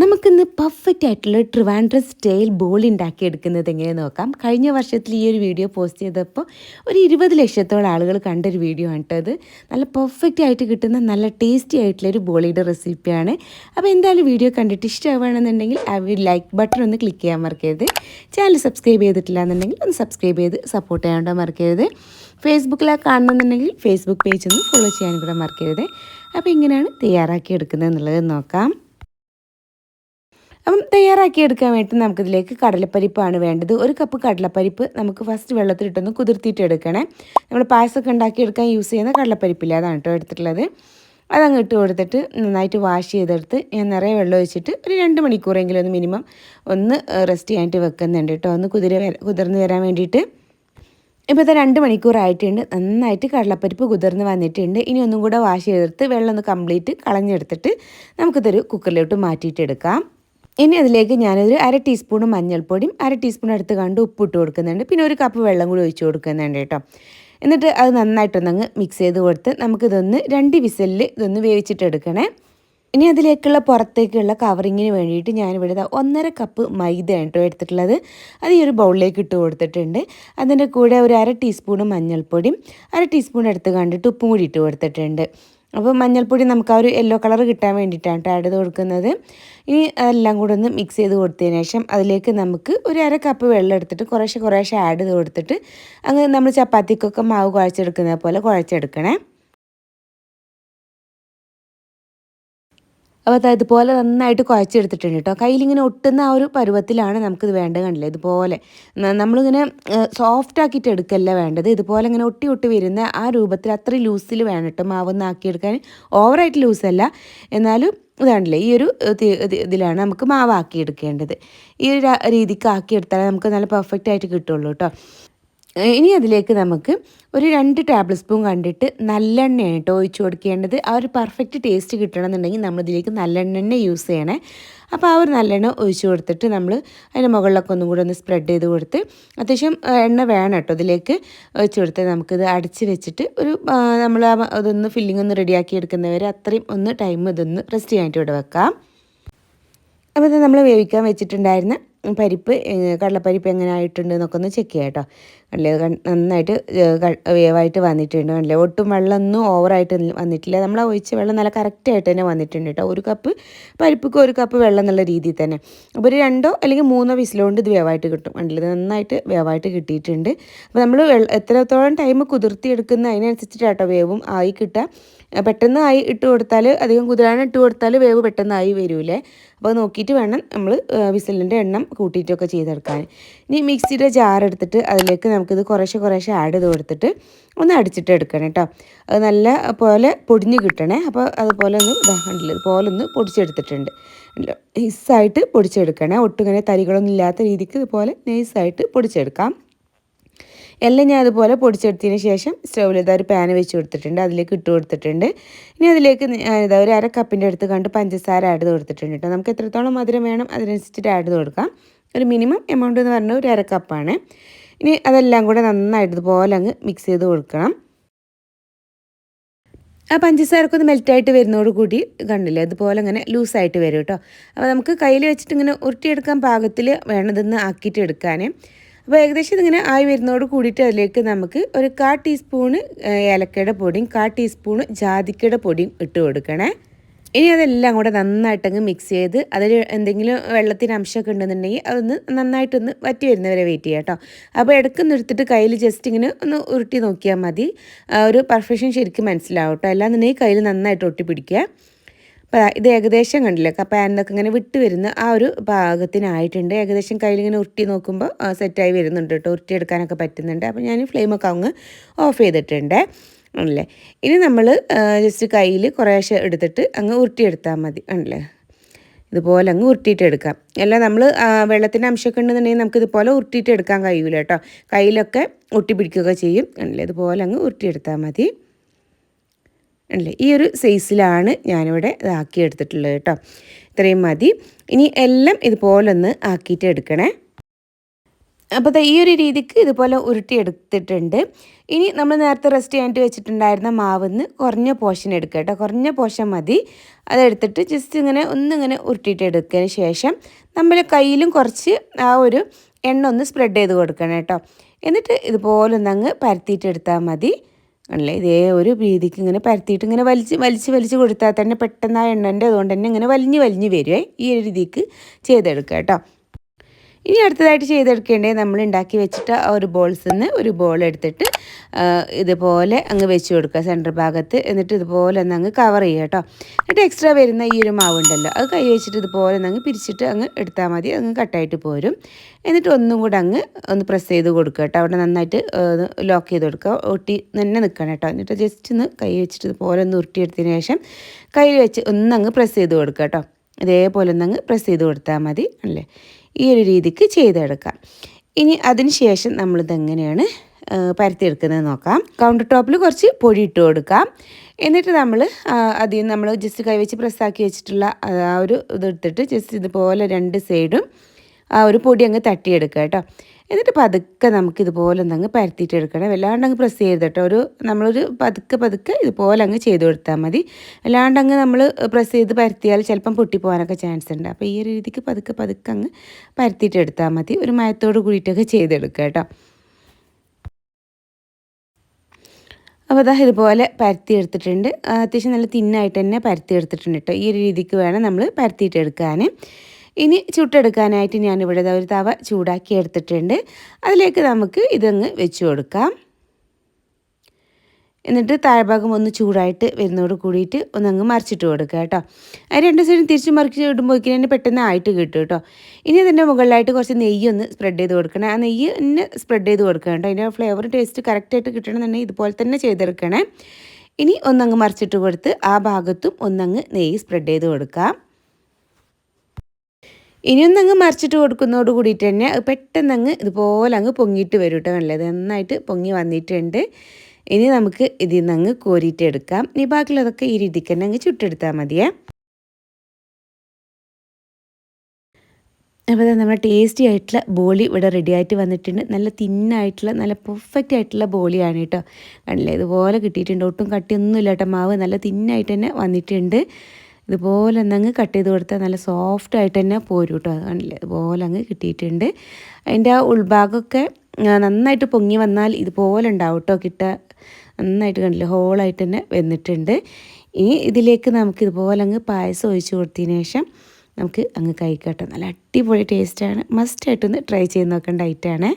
നമുക്കിന്ന് പെർഫെക്റ്റ് ആയിട്ടുള്ള Trivandrum style ball ഉണ്ടാക്കി എടുക്കുന്നത് എങ്ങനെ നോക്കാം. കഴിഞ്ഞ വർഷത്തിൽ ഈ ഒരു വീഡിയോ പോസ്റ്റ് ചെയ്തപ്പോൾ ഒരു ഇരുപത് ലക്ഷത്തോളം ആളുകൾ കണ്ടൊരു വീഡിയോ ആണ് കേട്ടോ അത് നല്ല പെർഫെക്റ്റ് ആയിട്ട് കിട്ടുന്ന നല്ല ടേസ്റ്റി ആയിട്ടുള്ള ഒരു ബോളിയുടെ റെസിപ്പിയാണ് അപ്പോൾ എന്തായാലും വീഡിയോ കണ്ടിട്ട് ഇഷ്ടമാണെന്നുണ്ടെങ്കിൽ ആ ലൈക്ക് ബട്ടൺ ഒന്ന് ക്ലിക്ക് ചെയ്യാൻ മറക്കരുത്. ചാനൽ സബ്സ്ക്രൈബ് ചെയ്തിട്ടില്ല എന്നുണ്ടെങ്കിൽ ഒന്ന് സബ്സ്ക്രൈബ് ചെയ്ത് സപ്പോർട്ട് ചെയ്യാണ്ടോ മറക്കരുത്. ഫേസ്ബുക്കിലാണ് കാണുന്നുണ്ടെങ്കിൽ ഫേസ്ബുക്ക് പേജ് ഒന്ന് ഫോളോ ചെയ്യാനും കൂടെ മറക്കരുത്. അപ്പോൾ ഇങ്ങനെയാണ് തയ്യാറാക്കി എടുക്കുന്നത് എന്നുള്ളത് നോക്കാം. അപ്പം തയ്യാറാക്കി എടുക്കാൻ വേണ്ടി നമുക്കിതിലേക്ക് കടലപ്പരിപ്പാണ് വേണ്ടത്. ഒരു കപ്പ് കടലപ്പരിപ്പ് നമുക്ക് ഫസ്റ്റ് വെള്ളത്തിലിട്ടൊന്ന് കുതിർത്തിയിട്ട് എടുക്കണേ. നമ്മൾ പായസമൊക്കെ ഉണ്ടാക്കിയെടുക്കാൻ യൂസ് ചെയ്യുന്ന കടലപ്പരിപ്പില്ല അതാണ് കേട്ടോ എടുത്തിട്ടുള്ളത്. അതങ്ങ് ഇട്ട് കൊടുത്തിട്ട് നന്നായിട്ട് വാഷ് ചെയ്തെടുത്ത് ഞാൻ നിറയെ വെള്ളം ഒഴിച്ചിട്ട് ഒരു രണ്ട് മണിക്കൂറെങ്കിലും ഒന്ന് മിനിമം ഒന്ന് റെസ്റ്റ് ചെയ്യാനായിട്ട് വെക്കുന്നുണ്ട് കേട്ടോ. ഒന്ന് കുതിര കുതിർന്ന് വരാൻ വേണ്ടിയിട്ട്. ഇപ്പോൾ ഇത് രണ്ട് മണിക്കൂറായിട്ടുണ്ട് നന്നായിട്ട് കടലപ്പരിപ്പ് കുതിർന്ന് വന്നിട്ടുണ്ട്. ഇനി ഒന്നും കൂടെ വാഷ് ചെയ്തെടുത്ത് വെള്ളം ഒന്ന് കംപ്ലീറ്റ് കളഞ്ഞെടുത്തിട്ട് നമുക്കിതൊരു കുക്കറിലോട്ട് മാറ്റിയിട്ടെടുക്കാം ഇനി അതിലേക്ക് ഞാനൊരു അര ടീസ്പൂൺ മഞ്ഞൾപ്പൊടിയും അര ടീസ്പൂൺ എടുത്ത് കണ്ട് ഉപ്പിട്ട് കൊടുക്കുന്നുണ്ട്. പിന്നെ ഒരു കപ്പ് വെള്ളം കൂടി ഒഴിച്ച് കൊടുക്കുന്നുണ്ട് കേട്ടോ. എന്നിട്ട് അത് നന്നായിട്ടൊന്നങ്ങ് മിക്സ് ചെയ്ത് കൊടുത്ത് നമുക്കിതൊന്ന് രണ്ട് വിസലിൽ ഇതൊന്ന് വേവിച്ചിട്ടെടുക്കണേ. ഇനി അതിലേക്കുള്ള പുറത്തേക്കുള്ള കവറിങ്ങിന് വേണ്ടിയിട്ട് ഞാനിവിടെ ഒന്നര കപ്പ് മൈദ കേട്ടോ എടുത്തിട്ടുള്ളത്. അത് ഈ ഒരു ബൗളിലേക്ക് ഇട്ട് കൊടുത്തിട്ടുണ്ട്. അതിന്റെ കൂടെ ഒരു അര ടീസ്പൂൺ മഞ്ഞൾപ്പൊടിയും അര ടീസ്പൂൺ എടുത്ത് കണ്ടിട്ട് ഉപ്പും കൂടി ഇട്ട് കൊടുത്തിട്ടുണ്ട്. അപ്പോൾ മഞ്ഞൾപ്പൊടി നമുക്ക് ആ ഒരു യെല്ലോ കളർ കിട്ടാൻ വേണ്ടിയിട്ടാണ് ആഡ് ചെയ്ത് കൊടുക്കുന്നത്. ഇനി അതെല്ലാം കൂടെ ഒന്ന് മിക്സ് ചെയ്ത് കൊടുത്തതിന് ശേഷം അതിലേക്ക് നമുക്ക് ഒരു അര കപ്പ് വെള്ളം എടുത്തിട്ട് കുറേശ്ശെ കുറേശ്ശെ ആഡ് ചെയ്ത് കൊടുത്തിട്ട് അങ്ങ് നമ്മൾ ചപ്പാത്തിക്കൊക്കെ മാവ് കുഴച്ചെടുക്കുന്നത് പോലെ കുഴച്ചെടുക്കണേ. അപ്പോൾ അത് ഇതുപോലെ നന്നായിട്ട് കുഴച്ചെടുത്തിട്ടുണ്ട് കേട്ടോ. കയ്യിലിങ്ങനെ ഒട്ടുന്ന ആ ഒരു പരുവത്തിലാണ് നമുക്കിത് വേണ്ടത് കണ്ടില്ലേ? ഇതുപോലെ. നമ്മളിങ്ങനെ സോഫ്റ്റ് ആക്കിയിട്ട് എടുക്കല്ല വേണ്ടത്? ഇതുപോലെ ഇങ്ങനെ ഒട്ടി ഒട്ടി വരുന്ന ആ രൂപത്തിൽ അത്ര ലൂസിൽ വേണം കേട്ടോ. മാവൊന്ന് ആക്കിയെടുക്കാൻ ഓവറായിട്ട് ലൂസല്ല. എന്നാലും ഇതാണല്ലേ ഈ ഒരു ഇതിലാണ് നമുക്ക് മാവാക്കി എടുക്കേണ്ടത് ഈ ഒരു രീതിക്ക് ആക്കിയെടുത്താലേ നമുക്ക് നല്ല പെർഫെക്റ്റ് ആയിട്ട് കിട്ടുള്ളൂ കേട്ടോ. ഇനി അതിലേക്ക് നമുക്ക് ഒരു രണ്ട് ടേബിൾ സ്പൂൺ കണ്ടിട്ട് നല്ലെണ്ണയാണ് കേട്ടോ ഒഴിച്ച് കൊടുക്കേണ്ടത്. ആ ഒരു പെർഫെക്റ്റ് ടേസ്റ്റ് കിട്ടണമെന്നുണ്ടെങ്കിൽ നമ്മളിതിലേക്ക് നല്ലെണ്ണ യൂസ് ചെയ്യണേ. അപ്പോൾ ആ ഒരു നല്ലെണ്ണ ഒഴിച്ച് കൊടുത്തിട്ട് നമ്മൾ അതിന്റെ മുകളിലൊക്കെ ഒന്നും കൂടെ ഒന്ന് സ്പ്രെഡ് ചെയ്ത് കൊടുത്ത് അത്യാവശ്യം എണ്ണ വേണം കേട്ടോ ഇതിലേക്ക് ഒഴിച്ച് കൊടുത്ത് നമുക്കിത് അടച്ച് വെച്ചിട്ട് ഒരു നമ്മൾ അതൊന്ന് ഫില്ലിംഗ് ഒന്ന് റെഡിയാക്കി എടുക്കുന്നവരെ അത്രയും ഒന്ന് ടൈം ഇതൊന്ന് റെസ്റ്റ് ചെയ്യാനായിട്ട് ഇവിടെ വെക്കാം. അപ്പോൾ ഇത് നമ്മൾ വേവിക്കാൻ വെച്ചിട്ടുണ്ടായിരുന്ന പരിപ്പ് കടലപ്പരിപ്പ് എങ്ങനെ ആയിട്ടുണ്ട് എന്നൊക്കെ ഒന്ന് ചെക്ക് ചെയ്യാം കേട്ടോ അല്ലേ നന്നായിട്ട് വേവായിട്ട് വന്നിട്ടുണ്ട്. അല്ലേ ഒട്ടും വെള്ളമൊന്നും ഓവറായിട്ട് വന്നിട്ടില്ല. നമ്മൾ ഒഴിച്ച വെള്ളം നല്ല കറക്റ്റായിട്ട് തന്നെ വന്നിട്ടുണ്ട് കേട്ടോ ഒരു കപ്പ് പരിപ്പിക്ക് ഒരു കപ്പ് വെള്ളം എന്നുള്ള രീതിയിൽ തന്നെ. അപ്പോൾ ഒരു രണ്ടോ അല്ലെങ്കിൽ മൂന്നോ വിസിലുകൊണ്ട് ഇത് വേവായിട്ട് കിട്ടും. കണ്ടില്ല? നന്നായിട്ട് വേവായിട്ട് കിട്ടിയിട്ടുണ്ട്. അപ്പോൾ നമ്മൾ എത്രത്തോളം ടൈം കുതിർത്തി എടുക്കുന്ന അതിനനുസരിച്ചിട്ട് കേട്ടോ വേവും. ആയി കിട്ടുക പെട്ടെന്ന് ആയി ഇട്ട് കൊടുത്താൽ അധികം കുതിരാൻ ഇട്ട് കൊടുത്താൽ വേവ് പെട്ടെന്നായി വരൂലേ. അപ്പോൾ നോക്കിയിട്ട് വേണം നമ്മൾ വിസിലിന്റെ എണ്ണം കൂട്ടിയിട്ടൊക്കെ ചെയ്തെടുക്കാൻ. ഇനി മിക്സിയുടെ ജാർ എടുത്തിട്ട് അതിലേക്ക് നമുക്കിത് കുറേശ്ശെ കുറേശ്ശെ ആഡ് ചെയ്ത് കൊടുത്തിട്ട് ഒന്ന് അടിച്ചിട്ട് എടുക്കണം കേട്ടോ. അത് നല്ല പോലെ പൊടിഞ്ഞ് കിട്ടണേ. അപ്പോൾ അതുപോലെ ഒന്ന് ഇതാണ്ടില്ല ഇതുപോലെ ഒന്ന് പൊടിച്ചെടുത്തിട്ടുണ്ട്. ഹിസ്സായിട്ട് പൊടിച്ചെടുക്കണേ. ഒട്ടും ഇങ്ങനെ തരികളൊന്നും ഇല്ലാത്ത രീതിക്ക് ഇതുപോലെ നൈസായിട്ട് പൊടിച്ചെടുക്കാം. എല്ലാം ഞാൻ അതുപോലെ പൊടിച്ചെടുത്തതിന് ശേഷം സ്റ്റൗവിൽ ഇതാ ഒരു പാന് വെച്ച് കൊടുത്തിട്ടുണ്ട്. അതിലേക്ക് ഇട്ട് കൊടുത്തിട്ടുണ്ട്. ഇനി അതിലേക്ക് ഇതാ ഒരു അര കപ്പിന്റെ അടുത്ത് കണ്ട് പഞ്ചസാര ആഡ് കൊടുത്തിട്ടുണ്ട് കേട്ടോ നമുക്ക് എത്രത്തോളം മധുരം വേണം അതിനനുസരിച്ചിട്ട് ആഡ് കൊടുക്കാം. ഒരു മിനിമം എമൗണ്ട് എന്ന് പറഞ്ഞാൽ ഒരു അര കപ്പാണ് ഇനി അതെല്ലാം കൂടെ നന്നായിട്ട് ഇതുപോലെ അങ്ങ് മിക്സ് ചെയ്ത് കൊടുക്കണം. ആ പഞ്ചസാരക്ക് ഒന്ന് മെൽറ്റായിട്ട് വരുന്നതോട് കൂടി കണ്ടില്ലേ അതുപോലെ അങ്ങനെ ലൂസായിട്ട് വരും കേട്ടോ അപ്പോൾ നമുക്ക് കയ്യിൽ വെച്ചിട്ട് ഇങ്ങനെ ഉരുട്ടിയെടുക്കാൻ പാകത്തിൽ വേണതെന്ന് ആക്കിയിട്ട് എടുക്കാൻ അപ്പോൾ ഏകദേശം ഇതിങ്ങനെ ആയി വരുന്നതോട് കൂടിയിട്ട് അതിലേക്ക് നമുക്ക് ഒരു കാ ടീസ്പൂണ് ഏലക്കയുടെ പൊടിയും കാ ടീസ്പൂണ് ജാതിക്കയുടെ പൊടിയും ഇട്ട് കൊടുക്കണേ. ഇനി അതെല്ലാം കൂടെ നന്നായിട്ടങ്ങ് മിക്സ് ചെയ്ത് അതിൽ എന്തെങ്കിലും വെള്ളത്തിന് അംശമൊക്കെ ഉണ്ടെന്നുണ്ടെങ്കിൽ അതൊന്ന് നന്നായിട്ടൊന്ന് വറ്റി വരുന്നവരെ വെയിറ്റ് ചെയ്യാം കേട്ടോ. അപ്പോൾ ഇടയ്ക്കൊന്ന് നിർത്തിട്ട് കയ്യിൽ ജസ്റ്റ് ഇങ്ങനെ ഒന്ന് ഉരുട്ടി നോക്കിയാൽ മതി. ഒരു പെർഫെക്ഷൻ ശരിക്കും മനസ്സിലാവും കേട്ടോ. അല്ലാന്നുണ്ടെങ്കിൽ കയ്യിൽ നന്നായിട്ട് ഒട്ടി പിടിക്കുക അപ്പോൾ ഇത് ഏകദേശം കണ്ടില്ലേ? പാനിലൊക്കെ ഇങ്ങനെ വിട്ട് വരുന്ന ആ ഒരു പാകത്തിനായിട്ടുണ്ട് ഏകദേശം കയ്യിലിങ്ങനെ ഉരുട്ടി നോക്കുമ്പോൾ സെറ്റായി വരുന്നുണ്ട് കേട്ടോ. ഉരുട്ടിയെടുക്കാനൊക്കെ പറ്റുന്നുണ്ട്. അപ്പോൾ ഞാൻ ഫ്ലെയിമൊക്കെ അങ്ങ് ഓഫ് ചെയ്തിട്ടുണ്ട്. ആണല്ലേ? ഇനി നമ്മൾ ജസ്റ്റ് കയ്യിൽ കുറേശ്ശെ എടുത്തിട്ട് അങ്ങ് ഉരുട്ടിയെടുത്താൽ മതി. ആണല്ലേ? ഇതുപോലെ അങ്ങ് ഉരുട്ടിയിട്ട് എടുക്കാം. അല്ല നമ്മൾ വെള്ളത്തിന്റെ അംശമൊക്കെ ഉണ്ടെന്നുണ്ടെങ്കിൽ നമുക്ക് ഇതുപോലെ ഉരുട്ടിയിട്ട് എടുക്കാൻ കഴിയൂല കേട്ടോ. കയ്യിലൊക്കെ ഒട്ടിപ്പിടിക്കുകയൊക്കെ ചെയ്യും. ആണല്ലേ? ഇതുപോലെ അങ്ങ് ഉരുട്ടിയെടുത്താൽ മതി. അല്ലേ? ഈ ഒരു സൈസിലാണ് ഞാനിവിടെ ഇതാക്കി എടുത്തിട്ടുള്ളത് കേട്ടോ. ഇത്രയും മതി. ഇനി എല്ലാം ഇതുപോലൊന്ന് ആക്കിയിട്ട് എടുക്കണേ. അപ്പോൾ ഈ ഒരു രീതിക്ക് ഇതുപോലെ ഉരുട്ടി എടുത്തിട്ടുണ്ട് ഇനി നമ്മൾ നേരത്തെ റെസ്റ്റ് ചെയ്യാനായിട്ട് വെച്ചിട്ടുണ്ടായിരുന്ന മാവിന്ന് കുറഞ്ഞ പോഷൻ എടുക്കുക കേട്ടോ. കുറഞ്ഞ പോഷൻ മതി. അതെടുത്തിട്ട് ജസ്റ്റ് ഇങ്ങനെ ഒന്നിങ്ങനെ ഉരുട്ടിയിട്ട് എടുത്തതിന് ശേഷം നമ്മൾ കയ്യിലും കുറച്ച് ആ ഒരു എണ്ണ ഒന്ന് സ്പ്രെഡ് ചെയ്ത് കൊടുക്കണം കേട്ടോ. എന്നിട്ട് ഇതുപോലെ ഒന്നങ്ങ് പരത്തിയിട്ടെടുത്താൽ മതി. അല്ലേ ഇതേ ഒരു രീതിക്ക് ഇങ്ങനെ പരത്തിയിട്ട് ഇങ്ങനെ വലിച്ച് വലിച്ച് വലിച്ച് കൊടുത്താൽ തന്നെ പെട്ടെന്ന് ആ എണ്ണന്റെ അതുകൊണ്ട് തന്നെ ഇങ്ങനെ വലിഞ്ഞ് വലിഞ്ഞ് വരുമേ ഈ ഒരു രീതിക്ക് ചെയ്തെടുക്കുക കേട്ടോ. ഇനി അടുത്തതായിട്ട് ചെയ്തെടുക്കേണ്ടത് നമ്മൾ ഉണ്ടാക്കി വെച്ചിട്ട് ഒരു ബോൾസിൽ നിന്ന് ഒരു ബോൾ എടുത്തിട്ട് ഇതുപോലെ അങ്ങ് വെച്ച് കൊടുക്കുക സെന്റർ ഭാഗത്ത്. എന്നിട്ട് ഇതുപോലെ ഒന്ന് അങ്ങ് കവർ ചെയ്യുക കേട്ടോ. എന്നിട്ട് എക്സ്ട്രാ വരുന്ന ഈ ഒരു മാവ് ഉണ്ടല്ലോ അത് കൈ വെച്ചിട്ട് ഇതുപോലെ ഒന്ന് അങ്ങ് പിരിച്ചിട്ട് അങ്ങ് എടുത്താൽ മതി. അങ്ങ് കട്ടായിട്ട് പോരും. എന്നിട്ട് ഒന്നും കൂടെ അങ്ങ് ഒന്ന് പ്രസ് ചെയ്ത് കൊടുക്കുക കേട്ടോ. അവിടെ നന്നായിട്ട് ലോക്ക് ചെയ്ത് കൊടുക്കുക. ഒട്ടി തന്നെ നിൽക്കണം കേട്ടോ. എന്നിട്ട് ജസ്റ്റ് ഒന്ന് കൈ വെച്ചിട്ട് ഇതുപോലെ ഒന്ന് ഉരുട്ടിയെടുത്തതിന് ശേഷം കയ്യിൽ വെച്ച് ഒന്ന് അങ്ങ് പ്രസ് ചെയ്ത് കൊടുക്കുക കേട്ടോ. ഇതേപോലെ ഒന്നങ്ങ് പ്രസ് ചെയ്ത് കൊടുത്താൽ മതി അല്ലേ? ഈ ഒരു രീതിക്ക് ചെയ്തെടുക്കാം. ഇനി അതിന് ശേഷം നമ്മളിതെങ്ങനെയാണ് പരത്തിയെടുക്കുന്നത് നോക്കാം. കൗണ്ടർ ടോപ്പിൽ കുറച്ച് പൊടി ഇട്ട് കൊടുക്കാം. എന്നിട്ട് നമ്മൾ ആദ്യം നമ്മൾ ജസ്റ്റ് കൈവച്ച് പ്രസ്സാക്കി വെച്ചിട്ടുള്ള ആ ഒരു ഇതെടുത്തിട്ട് ജസ്റ്റ് ഇതുപോലെ രണ്ട് സൈഡും ആ ഒരു പൊടി അങ്ങ് തട്ടിയെടുക്കുക കേട്ടോ. എന്നിട്ട് പതുക്കെ നമുക്ക് ഇതുപോലെ ഒന്നങ്ങ് പരത്തിയിട്ട് എടുക്കണം. വല്ലാണ്ട് അങ്ങ് പ്രസ് ചെയ്ത് കേട്ടോ. ഒരു നമ്മളൊരു പതുക്കെ പതുക്കെ ഇതുപോലെ അങ്ങ് ചെയ്ത് കൊടുത്താൽ മതി. അല്ലാണ്ട് അങ്ങ് നമ്മൾ പ്രസ് ചെയ്ത് പരത്തിയാൽ ചിലപ്പം പൊട്ടിപ്പോകാനൊക്കെ ചാൻസ് ഉണ്ട്. അപ്പോൾ ഈ ഒരു രീതിക്ക് പതുക്കെ പതുക്കെ അങ്ങ് പരത്തിയിട്ട് എടുത്താൽ മതി. ഒരു മയത്തോട് കൂടിയിട്ടൊക്കെ ചെയ്തെടുക്കുക കേട്ടോ. അപ്പോൾ അതാ ഇതുപോലെ പരത്തി എടുത്തിട്ടുണ്ട്. അത്യാവശ്യം നല്ല തിന്നായിട്ട് തന്നെ പരത്തി എടുത്തിട്ടുണ്ട് കേട്ടോ. ഈ ഒരു രീതിക്ക് വേണം നമ്മൾ പരത്തിയിട്ട് എടുക്കാൻ. ഇനി ചുട്ടെടുക്കാനായിട്ട് ഞാനിവിടെ ഒരു തവ ചൂടാക്കി എടുത്തിട്ടുണ്ട്. അതിലേക്ക് നമുക്ക് ഇതങ്ങ് വെച്ച് കൊടുക്കാം. എന്നിട്ട് താഴ്ഭാഗം ഒന്ന് ചൂടായിട്ട് വരുന്നതോട് കൂടിയിട്ട് ഒന്നങ്ങ് മറിച്ചിട്ട് കൊടുക്കുക കേട്ടോ. അത് രണ്ട് സൈഡും തിരിച്ച് മറിച്ച് ഇടുമ്പോഴേക്കും തന്നെ പെട്ടെന്ന് ആയിട്ട് കിട്ടും കേട്ടോ. ഇനി അതിന്റെ മുകളിലായിട്ട് കുറച്ച് നെയ്യ് ഒന്ന് സ്പ്രെഡ് ചെയ്ത് കൊടുക്കണം. ആ നെയ്യ് തന്നെ സ്പ്രെഡ് ചെയ്ത് കൊടുക്കുക കേട്ടോ. അതിന്റെ ഫ്ലേവർ ടേസ്റ്റ് കറക്റ്റായിട്ട് കിട്ടണമെന്നുണ്ടെങ്കിൽ ഇതുപോലെ തന്നെ ചെയ്തെടുക്കണേ. ഇനി ഒന്നങ്ങ് മറിച്ചിട്ട് കൊടുത്ത് ആ ഭാഗത്തും ഒന്നങ്ങ് നെയ്യ് സ്പ്രെഡ് ചെയ്ത് കൊടുക്കാം. ഇനിയൊന്നങ്ങ് മറിച്ചിട്ട് കൊടുക്കുന്നതോട് കൂടിയിട്ട് തന്നെ പെട്ടെന്ന് അങ്ങ് ഇതുപോലെ അങ്ങ് പൊങ്ങിയിട്ട് വരും കേട്ടോ നല്ലത്. നന്നായിട്ട് പൊങ്ങി വന്നിട്ടുണ്ട്. ഇനി നമുക്ക് ഇതിൽ നിന്ന് അങ്ങ് കോരിയിട്ട് എടുക്കാം. ഇനി ബാക്കിയുള്ളതൊക്കെ ഈ രീതിക്ക് തന്നെ അങ്ങ് ചുട്ടെടുത്താൽ മതിയേ. അപ്പോൾ നമ്മുടെ ടേസ്റ്റി ആയിട്ടുള്ള ബോളി ഇവിടെ റെഡി ആയിട്ട് വന്നിട്ടുണ്ട്. നല്ല തിന്നായിട്ടുള്ള നല്ല പെർഫെക്റ്റ് ആയിട്ടുള്ള ബോളിയാണ് കേട്ടോ. കണ്ടില്ലേ ഇതുപോലെ കിട്ടിയിട്ടുണ്ട്. ഒട്ടും കട്ടിയൊന്നുമില്ല കേട്ടോ മാവ്. നല്ല തിന്നായിട്ട് തന്നെ വന്നിട്ടുണ്ട്. ഇതുപോലെ ഒന്നങ്ങ് കട്ട് ചെയ്ത് കൊടുത്താൽ നല്ല സോഫ്റ്റ് ആയിട്ട് തന്നെ പോരും കേട്ടോ കണ്ടില്ലേ? ഇതുപോലെ അങ്ങ് കിട്ടിയിട്ടുണ്ട്. അതിന്റെ ആ ഉൾഭാഗമൊക്കെ നന്നായിട്ട് പൊങ്ങി വന്നാൽ ഇതുപോലെ ഉണ്ടാവും കേട്ടോ കിട്ട നന്നായിട്ട് കണ്ടില്ലേ? ഹോളായിട്ട് തന്നെ വന്നിട്ടുണ്ട്. ഇനി ഇതിലേക്ക് നമുക്ക് ഇതുപോലെ അങ്ങ് പായസം ഒഴിച്ച് കൊടുത്തതിന് ശേഷം നമുക്ക് അങ്ങ് കഴിക്കട്ടെ നല്ല അടിപൊളി ടേസ്റ്റാണ് മസ്റ്റായിട്ടൊന്ന് ട്രൈ ചെയ്ത് നോക്കേണ്ട ഐറ്റാണ്